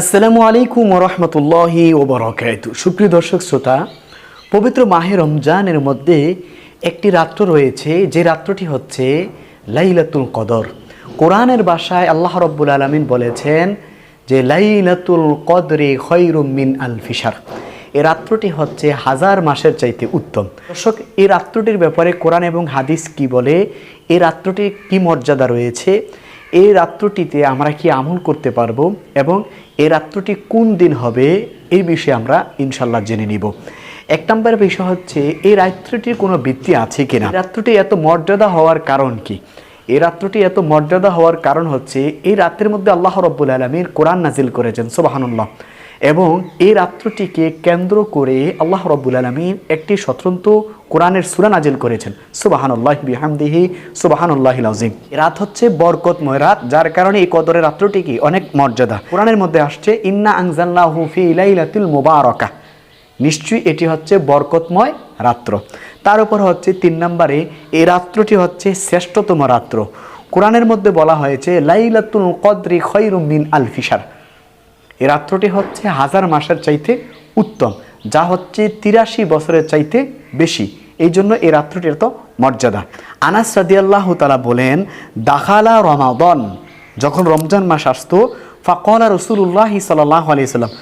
আসসালামু আলাইকুম রহমতুল্লাহি ওবরাকাত সুপ্রিয় দর্শক শ্রোতা, পবিত্র মাহে রমজানের মধ্যে একটি রাত্র রয়েছে, যে রাত্রটি হচ্ছে লাইলাতুল কদর। কোরআনের বাসায় আল্লাহ রব্বুল আলমিন বলেছেন যে, লাইলাতুল কদরে খৈরুম মিন আল ফিসার এই রাত্রটি হচ্ছে হাজার মাসের চাইতে উত্তম। দর্শক, এই রাত্রটির ব্যাপারে কোরআন এবং হাদিস কি বলে? এই রাত্রটির কি মর্যাদা রয়েছে? এই রাত্রটিতে আমরা কি আমল করতে পারব এবং এই রাত্রটি কোন দিন হবে, এই বিষয়ে আমরা ইনশাল্লাহ জেনে নিব। এক নম্বর বিষয় হচ্ছে, এই রাত্রটির কোনো ভিত্তি আছে কিনা? রাত্রটি এত মর্যাদা হওয়ার কারণ কি? এই রাত্রটি এত মর্যাদা হওয়ার কারণ হচ্ছে, এই রাত্রের মধ্যে আল্লাহ রব্বুল আলমীর কোরআন নাজিল করেছেন, সোবাহানুল্লাহ। এবং এই রাত্রটিকে কেন্দ্র করে আল্লাহ রব্বুল আলমীর একটি স্বতন্ত্র কোরআনের সুরা নাজিল করেছেন। সুবাহানুল্লাহ বিহামদিহি সুবাহানুল্লাহ আজিম রাত হচ্ছে বরকতময় রাত, যার কারণে এই কদরের রাত্রটি কি অনেক মর্যাদা। কোরআনের মধ্যে আসছে, ইন্না আংজাল্লাহ ফি ইলাইলাতুল মুবারকা। নিশ্চয়ই এটি হচ্ছে বরকতময় রাত্র। তার উপর হচ্ছে তিন নম্বরে এই রাত্রটি হচ্ছে শ্রেষ্ঠতম রাত্র। কোরআনের মধ্যে বলা হয়েছে, লাইলাতুল কদরি খৈরুম মিন আল ফিসার এই রাত্রটি হচ্ছে হাজার মাসের চাইতে উত্তম। যা হচ্ছে তিরাশি বছরের চাইতে বেশি। এই জন্য এই রাত্রটির এত মর্যাদা। আনাস রাদিয়াল্লাহ তালা বলেন, দাখালা রমাদন। যখন রমজান মাস আসতো, ফাকলা রসুল্লাহি সাল্লাহ আলিয়া সাল্লাম,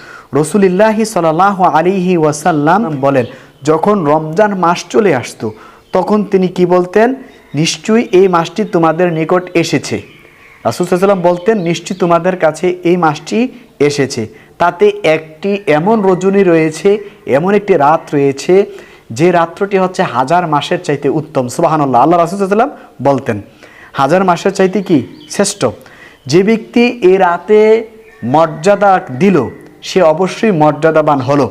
রসুলিল্লাহি সাল্লাহ আলিহি ওয়াসাল্লাম বলেন, যখন রমজান মাস চলে আসতো, তখন তিনি কি বলতেন, নিশ্চয়ই এই মাসটি তোমাদের নিকট এসেছে। রাসুলসাল্লাম বলতেন, নিশ্চয়ই তোমাদের কাছে এই মাসটি এসেছে। তাতে একটি এমন রজনী রয়েছে, এমন একটি রাত রয়েছে, যে রাত্রটি হচ্ছে হাজার মাসের চাইতে উত্তম। সুবাহান্লাহ আল্লাহ রাসুলসাল্লাম বলতেন, হাজার মাসের চাইতে কি শ্রেষ্ঠ? যে ব্যক্তি এ রাতে মর্যাদা দিল, সে অবশ্যই মর্যাদাবান হলো।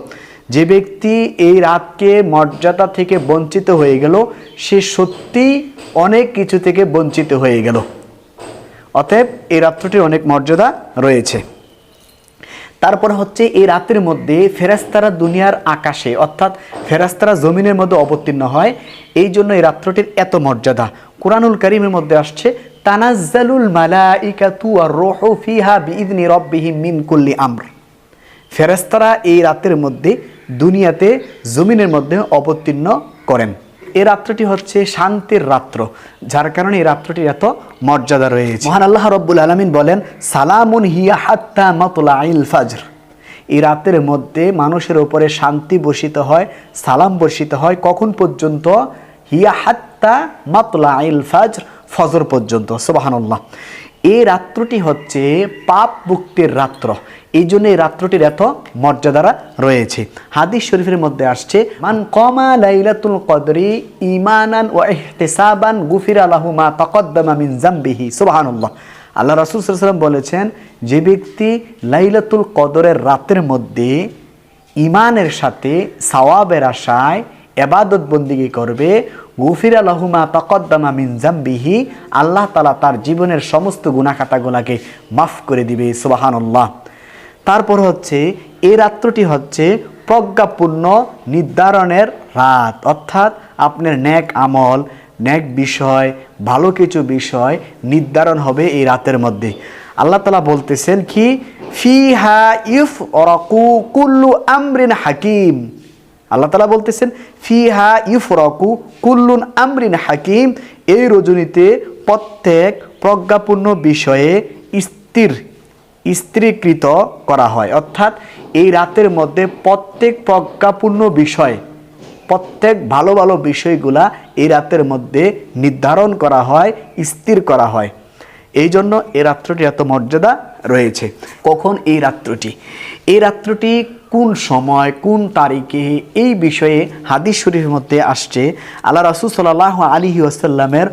যে ব্যক্তি এই রাতকে মর্যাদা থেকে বঞ্চিত হয়ে গেল, সে সত্যিই অনেক কিছু থেকে বঞ্চিত হয়ে গেল। অতএব এই রাত্রটির অনেক মর্যাদা রয়েছে। তারপর হচ্ছে এই রাতের মধ্যে ফেরাস্তারা দুনিয়ার আকাশে, অর্থাৎ ফেরাস্তারা জমিনের মধ্যে অবতীর্ণ হয়, এই জন্য এই রাত্রটির এত মর্যাদা। কোরআনুল করিমের মধ্যে আসছে, তানাজ্জালুল মালাইকাতু আর রোহু ফিহা বিইদনি রব্বিহিম মিন কুল্লি আমর। ফেরাস্তারা এই রাতের মধ্যে দুনিয়াতে জমিনের মধ্যে অবতীর্ণ করেন। এই রাত্রটি হচ্ছে শান্তির রাত্র, যার কারণে এই রাত্রটির এত মর্যাদা রয়েছে। মহান আল্লাহ রব্বুল আলমিন বলেন, সালামুন হিয়া হাত্তা মতলা আইল ফাজর। এই রাতের মধ্যে মানুষের ওপরে শান্তি বর্ষিত হয়, সালাম বর্ষিত হয়, কখন পর্যন্ত? হিয়া হাত্তা মাতলা আইল ফাজর, ফজর পর্যন্ত। সোবাহানুল্লাহ। এই রাত্রটি হচ্ছে পাপ মুক্তির রাত্র। এই জন্য এই রাত্রটির এত মর্যাদারা রয়েছে। হাদিস শরীফের মধ্যে আসছে, মান কমা লাইলাতুল কদরি ইমানান ও ইহতিসাবান গুফির আলাহু মা তাকদ্দামা মিন জামবিহি। সুবহানাল্লাহ। আল্লাহ রাসূল ওয়াসাল্লাম বলেছেন, যে ব্যক্তি লাইলাতুল কদরের রাতের মধ্যে ইমানের সাথে সাওয়াবের আশায় এবাদত বন্দিগি করবে গুফির আলহুমা তকদ্দামা মিন জাম্বিহি, আল্লাহ তালা তার জীবনের সমস্ত গুণাখাতাগুলাকে মাফ করে দিবে, সুবাহানুল্লাহ। তারপর হচ্ছে, এই রাত্রটি হচ্ছে প্রজ্ঞাপূর্ণ নির্ধারণের রাত। অর্থাৎ আপনার ন্যাক আমল ন্যাক বিষয়, ভালো কিছু বিষয় নির্ধারণ হবে এই রাতের মধ্যে। আল্লাহ তালা বলতেছেন কি? ফি হা ইফ অরকু কুল্লু আমরিন হাকিম। আল্লাহ তালা বলতেছেন, ফিহা ইফরকু কুল্লুন আমরিন হাকিম। এই রজনীতে প্রত্যেক প্রজ্ঞাপূর্ণ বিষয়ে স্থির স্ত্রীকৃত করা হয়। অর্থাৎ এই রাতের মধ্যে প্রত্যেক প্রজ্ঞাপূর্ণ বিষয়, প্রত্যেক ভালো ভালো বিষয়গুলা এই রাতের মধ্যে নির্ধারণ করা হয়, স্থির করা হয়। এই জন্য এই রাত্রটি এত মর্যাদা রয়েছে। কখন এই রাত্রটি? এই রাত্রটি কোন সময়, কোন তারিখে এই বিষয়ে হাদিস শরীফের মধ্যে আসছে। আল্লাহ রাসুল সাল্লাহ আলিহি আসাল্লামের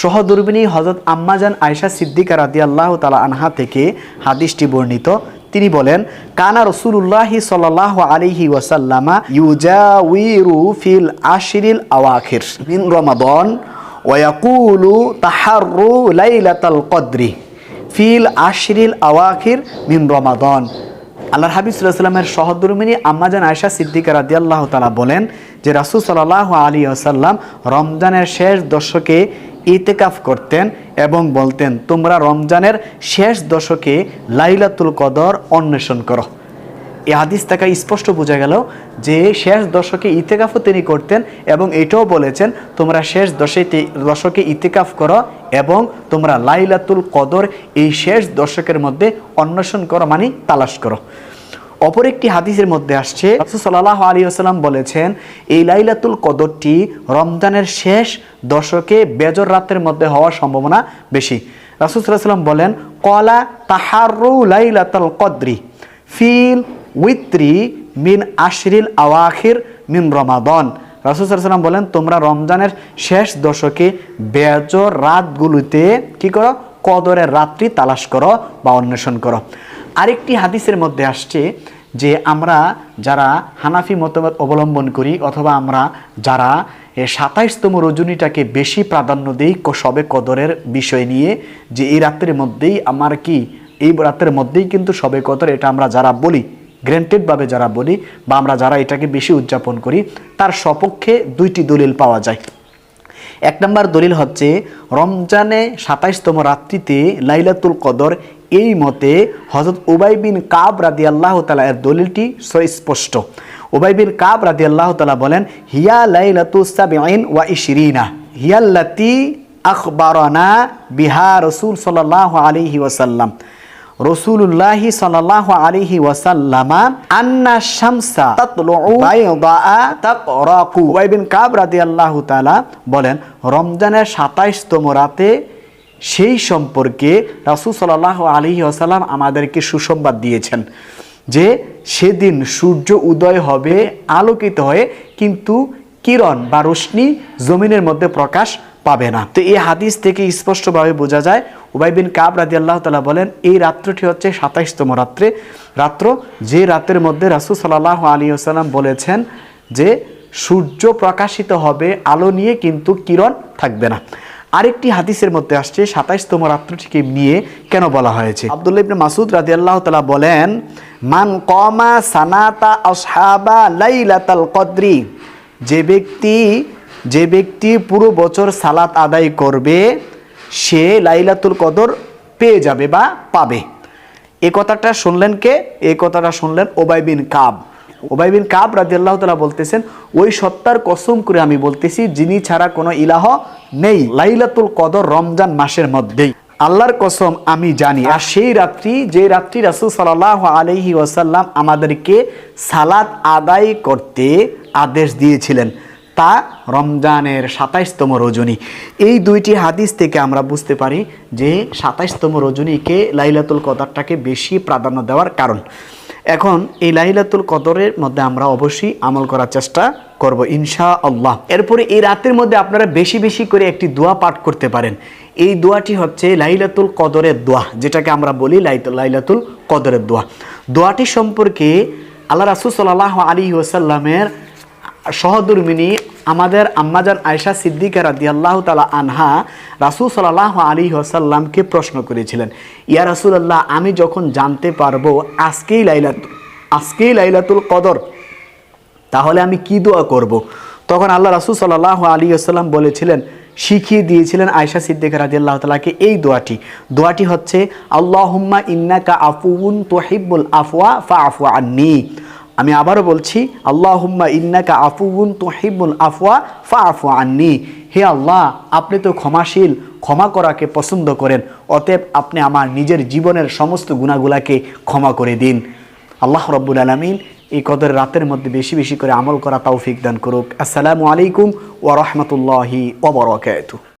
সহদুর্বিনী হজরত আম্মাজান আয়সা সিদ্দিকা রাদি আল্লাহ তালা আনহা থেকে হাদিসটি বর্ণিত। তিনি বলেন, কানা রসুল্লাহি সাল্লাহ আলিহি ওয়াসাল্লামা ইউজাউইরু ফিল আশিরিল আওয়াখির মিন রমাদন ওয়াকুলু তাহারু লাইলাতাল কদ্রি ফিল আশরিল আওয়াখির মিন রমাদন। আল্লাহর হাবিব সাল্লামের সহদুরমিনী আম্মাজান আয়সা সিদ্দিকা রাদি আল্লাহ তালা বলেন যে রাসুল সাল্লাহ আলী আসাল্লাম রমজানের শেষ দশকে ইতেকাফ করতেন এবং বলতেন, তোমরা রমজানের শেষ দশকে লাইলাতুল কদর অন্বেষণ করো। এই হাদিস থেকে স্পষ্ট বোঝা গেল যে শেষ দশকে ইতেকাফও তিনি করতেন এবং এটাও বলেছেন, তোমরা শেষ দশে দশকে ইতেকাফ করো এবং তোমরা লাইলাতুল কদর এই শেষ দশকের মধ্যে অন্বেষণ করো মানে তালাশ করো। অপর একটি হাদিসের মধ্যে আসছে, রাসূল আলী ওয়াসাল্লাম বলেছেন, এই লাইলাতুল কদরটি রমজানের শেষ দশকে বেজর রাতের মধ্যে হওয়ার সম্ভাবনা বেশি। রাসূল সাল্লাল্লাহু বলেন, কলা তাহারু লাইলাতুল কদরি ফিল উইত্রি মিন আশরিল আওয়াখির মিন রমাদন। রাসুসাল্লাম বলেন, তোমরা রমজানের শেষ দশকে বেজর রাতগুলোতে কি করো? কদরের রাত্রি তালাশ করো বা অন্বেষণ করো। আরেকটি হাদিসের মধ্যে আসছে যে আমরা যারা হানাফি মতবাদ অবলম্বন করি অথবা আমরা যারা সাতাইশতম রজনীটাকে বেশি প্রাধান্য দিই সবে কদরের বিষয় নিয়ে, যে এই রাত্রের মধ্যেই আমার কি, এই রাতের মধ্যেই কিন্তু সবে কদর, এটা আমরা যারা বলি গ্র্যান্টেডভাবে যারা বলি বা আমরা যারা এটাকে বেশি উদযাপন করি, তার সপক্ষে দুইটি দলিল পাওয়া যায়। এক নম্বর দলিল হচ্ছে, রমজানে সাতাইশতম রাত্রিতে লাইলাতুল কদর, এই মতে হজরত উবাই বিন কাব রাদি আল্লাহ তালা এর দলিলটি সুস্পষ্ট উবাই বিন কাব রাদি আল্লাহ তালা বলেন, হিয়া লাইলাতু সাবিন ওয়া ইশরিনা, হিয়াল্লাতি আখবারানা বিহা রসুল সাল্লাহ আলাইহি ওয়াসাল্লাম। সাল্লাহ আলিহি ওয়াসাল্লামা আন্না শামসা বিন কাব রাদিয়াল্লাহু তাআলা বলেন, রমজানের 27তম রাতে সেই সম্পর্কে রাসূল সাল্লাল্লাহু আলাইহি ওয়াসাল্লাম আমাদেরকে সুসংবাদ দিয়েছেন যে সেদিন সূর্য উদয় হবে, আলোকিত হয়ে, কিন্তু কিরণ বা রশ্মি জমিনের মধ্যে প্রকাশ পাবে না। তো এই হাদিস থেকে স্পষ্টভাবে বোঝা যায়, উবাই বিন কাব রাদি আল্লাহ তালা বলেন, এই রাত্রটি হচ্ছে সাতাইশতম রাত্রে। রাত্র যে রাতের মধ্যে রাসুল সাল্লাহ আলী আসাল্লাম বলেছেন যে সূর্য প্রকাশিত হবে, আলো নিয়ে কিন্তু কিরণ থাকবে না। আরেকটি হাদিসের মধ্যে আসছে, সাতাইশতম রাত্রটিকে নিয়ে কেন বলা হয়েছে? আব্দুল্লাহ ইবনে মাসুদ রাদি আল্লাহ তালা বলেন, মান কমা সানাতা আসহাবা লাইলাতাল কদ্রি। যে ব্যক্তি যে ব্যক্তি পুরো বছর সালাত আদায় করবে, সে লাইলাতুল কদর পেয়ে যাবে বা পাবে। এ কথাটা শুনলেন কে? এই কথাটা শুনলেন ওবাই বিন কাব। ওবাই বিন কাব রাজি আল্লাহ তালা বলতেছেন, ওই সত্তার কসম করে আমি বলতেছি, যিনি ছাড়া কোনো ইলাহ নেই, লাইলাতুল কদর রমজান মাসের মধ্যেই। আল্লাহর কসম আমি জানি। আর সেই রাত্রি, যে রাত্রি রাসুল সাল্লাহ আলহি ওয়াসাল্লাম আমাদেরকে সালাত আদায় করতে আদেশ দিয়েছিলেন। তা রমজানের সাতাইশতম রজনী। এই দুইটি হাদিস থেকে আমরা বুঝতে পারি যে সাতাইশতম রজনীকে লাইলাতুল কদরটাকে বেশি প্রাধান্য দেওয়ার কারণ। এখন এই লাইলাতুল কদরের মধ্যে আমরা অবশ্যই আমল করার চেষ্টা করব ইনশা আল্লাহ এরপরে এই রাতের মধ্যে আপনারা বেশি বেশি করে একটি দোয়া পাঠ করতে পারেন। এই দোয়াটি হচ্ছে লাইলাতুল কদরের দোয়া, যেটাকে আমরা বলি লাইলাতুল কদরের দোয়া। দোয়াটি সম্পর্কে আল্লাহ রাসুল সাল্লাহ আলী ওসাল্লামের সহদুর্মিনী আমাদের আম্মাজান আয়সা সিদ্দিকা রাদি আল্লাহ তালা আনহা রাসুল সাল্লাহ আলী ওসাল্লামকে প্রশ্ন করেছিলেন, ইয়া রাসুলাল্লাহ, আমি যখন জানতে পারব আজকেই লাইলাত, আজকেই লাইলাতুল কদর, তাহলে আমি কি দোয়া করব। তখন আল্লাহ রাসুল সাল্লাহ আলী আসাল্লাম বলেছিলেন, শিখিয়ে দিয়েছিলেন আয়সা সিদ্দিকা রাজি আল্লাহ তালাকে এই দোয়াটি দোয়াটি হচ্ছে, আল্লাহুম্মা ইন্নাকা আফুউন তোহিবুল আফওয়া ফা আফওয়া আন্নি আমি আবারও বলছি, আল্লাহুম্মা ইন্নাকা আফুউন তোহিবুল আফওয়া ফা আফওয়া আন্নি। হে আল্লাহ, আপনি তো ক্ষমাশীল, ক্ষমা করাকে পছন্দ করেন, অতএব আপনি আমার নিজের জীবনের সমস্ত গুণাগুলাকে ক্ষমা করে দিন। আল্লাহ রব্বুল আলমিন এই কদর রাতের মধ্যে বেশি বেশি করে আমল করা তৌফিক দান করুক। আসসালামু আলাইকুম ওয়া রাহমাতুল্লাহি ওয়া